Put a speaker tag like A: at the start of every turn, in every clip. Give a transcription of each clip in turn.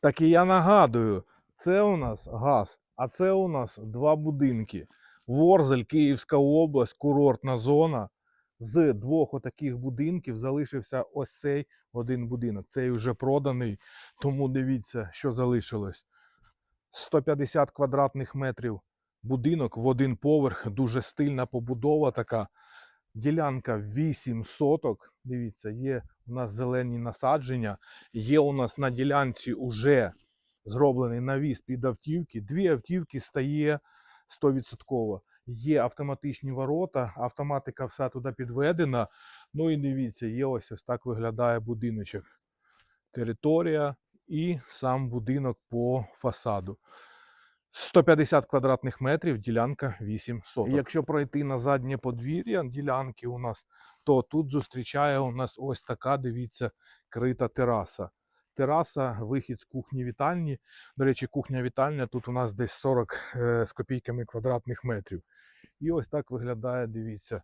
A: Так і я нагадую, це у нас газ, а це у нас два будинки. Ворзель, Київська область, курортна зона. З двох отаких будинків залишився ось цей один будинок. Цей вже проданий, тому дивіться, що залишилось. 150 квадратних метрів будинок в один поверх, дуже стильна побудова така. Ділянка 8 соток. Дивіться, є у нас зелені насадження. Є у нас на ділянці уже зроблений навіс під автівки. Дві автівки стає 100%. Є автоматичні ворота, автоматика вся туди підведена. Ну і дивіться, є ось ось так виглядає будиночок. Територія і сам будинок по фасаду. 150 квадратних метрів, ділянка 8 соток. Якщо пройти на заднє подвір'я ділянки у нас, то тут зустрічає у нас ось така, дивіться, крита тераса. Тераса, вихід з кухні вітальні. До речі, кухня вітальня тут у нас десь 40 е, з копійками квадратних метрів. І ось так виглядає, дивіться,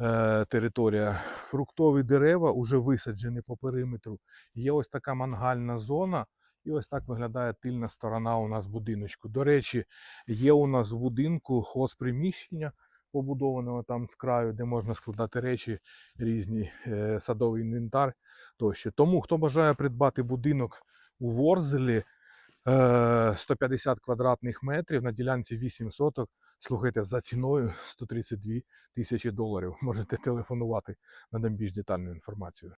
A: е, територія. Фруктові дерева вже висаджені по периметру. Є ось така мангальна зона. І ось так виглядає тильна сторона у нас будиночку. До речі, є у нас в будинку хозприміщення, побудованого там з краю, де можна складати речі, різні е, садовий інвентар тощо. Тому хто бажає придбати будинок у Ворзелі е, 150 квадратних метрів на ділянці 8 соток, слухайте, за ціною 132 тисячі доларів. Можете телефонувати, надам більш детальну інформацію.